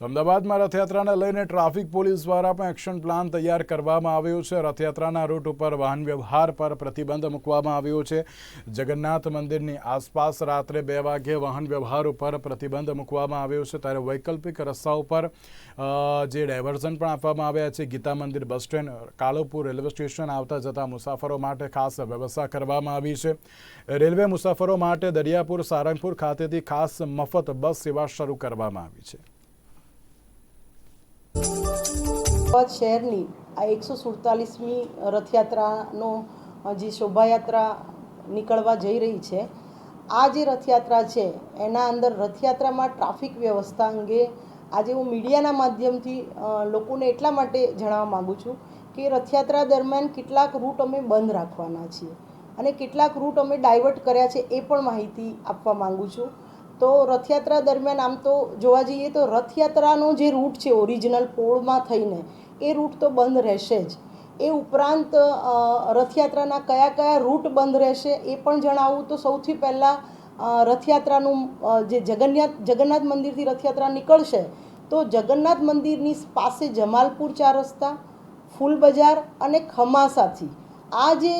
તો અમદાવાદમાં રથયાત્રાને લઈને ટ્રાફિક પોલીસ દ્વારા પણ એક્શન પ્લાન તૈયાર કરવામાં આવ્યો છે. રથયાત્રાના રૂટ ઉપર વાહન વ્યવહાર પર પ્રતિબંધ મૂકવામાં આવ્યો છે. જગન્નાથ મંદિરની આસપાસ રાત્રે બે વાગ્યે વાહન વ્યવહાર ઉપર પ્રતિબંધ મૂકવામાં આવ્યો છે. ત્યારે વૈકલ્પિક રસ્તા ઉપર જે ડાયવર્ઝન પણ આપવામાં આવ્યા છે. Geeta Mandir bus stand, Kalupur railway station આવતા જતા મુસાફરો માટે ખાસ વ્યવસ્થા કરવામાં આવી છે. રેલવે મુસાફરો માટે દરિયાપુર, સારંગપુર ખાતેથી ખાસ મફત બસ સેવા શરૂ કરવામાં આવી છે. અમદાવાદ શહેરની આ એકસો સુડતાલીસમી રથયાત્રાનો જે શોભાયાત્રા નીકળવા જઈ રહી છે, આ જે રથયાત્રા છે, એના અંદર રથયાત્રામાં ટ્રાફિક વ્યવસ્થા અંગે આજે હું મીડિયાના માધ્યમથી લોકોને એટલા માટે જણાવવા માગું છું કે રથયાત્રા દરમિયાન કેટલાક રૂટ અમે બંધ રાખવાના છીએ અને કેટલાક રૂટ અમે ડાયવર્ટ કર્યા છે એ પણ માહિતી આપવા માગું છું. તો રથયાત્રા દરમિયાન આમ તો જોવા જઈએ તો રથયાત્રાનો જે રૂટ છે, ઓરિજિનલ પોળમાં થઈને એ રૂટ તો બંધ રહેશે જ. એ ઉપરાંત રથયાત્રાના કયા કયા રૂટ બંધ રહેશે એ પણ જણાવું તો સૌથી પહેલાં રથયાત્રાનું જે જગન્નાથ જગન્નાથ મંદિરથી રથયાત્રા નીકળશે તો જગન્નાથ મંદિરની પાસે જમાલપુર ચાર રસ્તા, ફૂલ બજાર અને ખમાસાથી. આ જે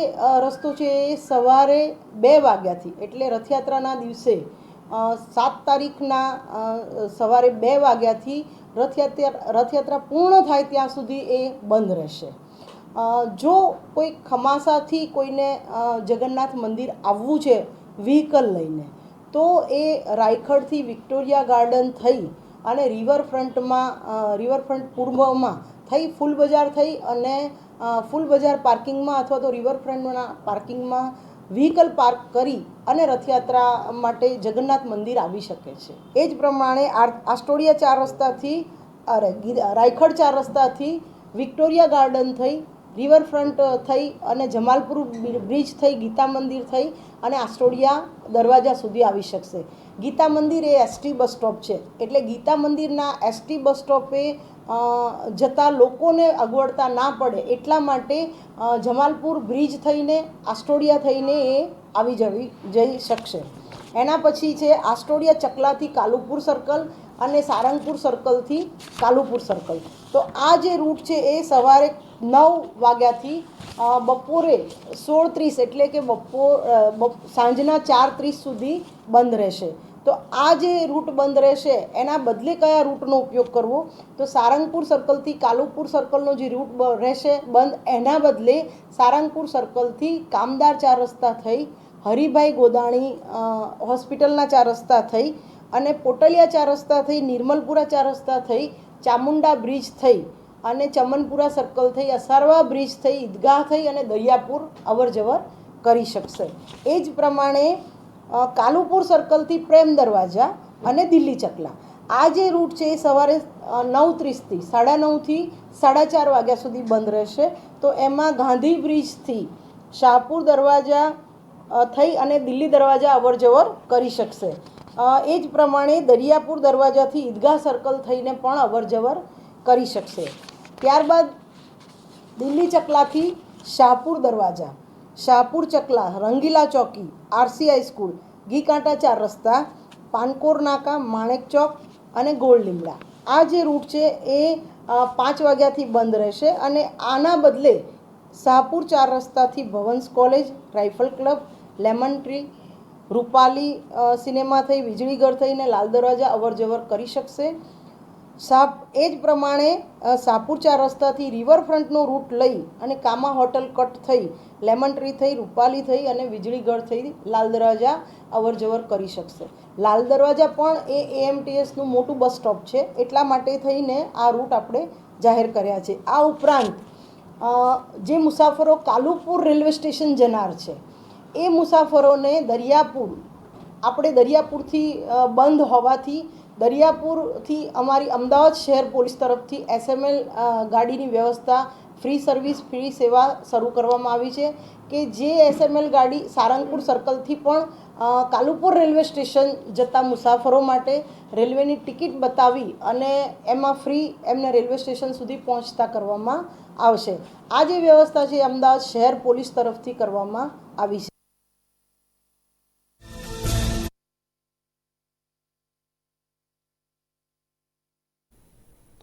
રસ્તો છે એ સવારે બે વાગ્યાથી, એટલે રથયાત્રાના દિવસે સાત તારીખના સવારે બે વાગ્યાથી રથયાત્રા રથયાત્રા પૂર્ણ થાય ત્યાં સુધી એ બંધ રહેશે. જો કોઈ ખમાસાથી કોઈને જગન્નાથ મંદિર આવવું છે વ્હીકલ લઈને, તો એ રાયખડથી વિક્ટોરિયા ગાર્ડન થઈ અને રિવરફ્રન્ટમાં રિવરફ્રન્ટ પૂર્વમાં થઈ, ફૂલ બજાર થઈ અને ફૂલ બજાર પાર્કિંગમાં અથવા તો રિવરફ્રન્ટના પાર્કિંગમાં વ્હીકલ પાર્ક કરી અને રથયાત્રા માટે જગન્નાથ મંદિર આવી શકે છે. એ જ પ્રમાણે આસ્ટોડિયા ચાર રસ્તાથી અરે રાયખડ ચાર રસ્તાથી વિક્ટોરિયા ગાર્ડન થઈ રિવરફ્રન્ટ થઈ અને જમાલપુર બ્રિજ થઈ, ગીતા મંદિર થઈ અને આસ્ટોડિયા દરવાજા સુધી આવી શકશે. ગીતા મંદિર એ એસટી બસ સ્ટોપ છે. એટલે ગીતા મંદિરના એસટી બસ સ્ટોપે જતા લોકોને અગવડતા ના પડે એટલા માટે જમાલપુર બ્રિજ થઈને, આસ્ટોડિયા થઈને એ આવી જવી, જઈ શકશે. એના પછી છે આસ્ટોડિયા ચકલાથી કાલુપુર સર્કલ અને સારંગપુર સર્કલથી કાલુપુર સર્કલ તો આ જે રૂટ છે એ સવારે નવ વાગ્યાથી બપોરે સોળ ત્રીસ એટલે કે બપોર સાંજના ચાર ત્રીસ સુધી બંધ રહેશે. તો આ જે રૂટ બંધ રહેશે, એના બદલે કયા રૂટનો ઉપયોગ કરવો? તો સારંગપુર સર્કલથી કાલુપુર સર્કલનો જે રૂટ રહેશે બંધ, એના બદલે સારંગપુર સર્કલથી કામદાર ચાર રસ્તા થઈ હરિભાઈ ગોદાણી હોસ્પિટલના ચાર રસ્તા થઈ અને પોટલિયા ચાર રસ્તા થઈ, નિર્મલપુરા ચાર રસ્તા થઈ, ચામુંડા બ્રિજ થઈ અને ચમનપુરા સર્કલ થઈ, અસારવા બ્રિજ થઈ, ઈદગાહ થઈ અને દરિયાપુર અવર જવર કરી શકશે. એ જ પ્રમાણે કાલુપુર સર્કલથી પ્રેમ દરવાજા અને દિલ્હી ચકલા. આ જે રૂટ છે એ સવારે નવ ત્રીસથી સાડા નવથી સાડા ચાર વાગ્યા સુધી બંધ રહેશે. તો એમાં ગાંધી બ્રિજથી શાહપુર દરવાજા થઈ અને દિલ્હી દરવાજા અવર જવર કરી શકશે. એ જ પ્રમાણે દરિયાપુર દરવાજાથી ઈદગાહ સર્કલ થઈને પણ અવર જવર કરી શકશે. ત્યારબાદ દિલ્હી ચકલાથી શાહપુર દરવાજા. શાહપુર ચકલા, રંગીલા ચોકી આરસીઆઈ સ્કૂલ ગીકાંટા ચાર રસ્તા, પાનકોર નાકા, માણેક ચોક અને ગોળ લીમડા. આ જે રૂટ છે એ પાંચ વાગ્યાથી બંધ રહેશે અને આના બદલે શાહપુર ચાર રસ્તાથી Bhavans college, rifle club, lemon tree, Rupali cinema થઈ, વીજળીઘર થઈને લાલ દરવાજા અવર જવર કરી શકશે. સાપ એ જ પ્રમાણે સાપુર ચાર રસ્તાથી રિવરફ્રન્ટનો રૂટ લઈ અને કામા હોટલ કટ થઈ, લેમન ટ્રી થઈ, રૂપાલી થઈ અને વીજળીઘર થઈ લાલ દરવાજા અવર જવર કરી શકશે. લાલ દરવાજા પણ એ એએમટીએસનું મોટું બસ સ્ટોપ છે. એટલા માટે થઈને આ રૂટ આપણે જાહેર કર્યા છે. આ ઉપરાંત જે મુસાફરો કાલુપુર રેલવે સ્ટેશન જનાર છે, એ મુસાફરોને દરિયાપુર, આપણે દરિયાપુરથી બંધ હોવાથી દરિયાપુરથી અમારી અમદાવાદ શહેર પોલીસ તરફથી એસએમએલ ગાડીની વ્યવસ્થા ફ્રી સર્વિસ, ફ્રી સેવા શરૂ કરવામાં આવી છે કે જે એસએમએલ ગાડી સારંગપુર સર્કલથી પણ કાલુપુર રેલવે સ્ટેશન જતા મુસાફરો માટે રેલવેની ટિકિટ બતાવી અને એમાં ફ્રી એમને રેલવે સ્ટેશન સુધી પહોંચતા કરવામાં આવશે. આ જે વ્યવસ્થા છે અમદાવાદ શહેર પોલીસ તરફથી કરવામાં આવી છે.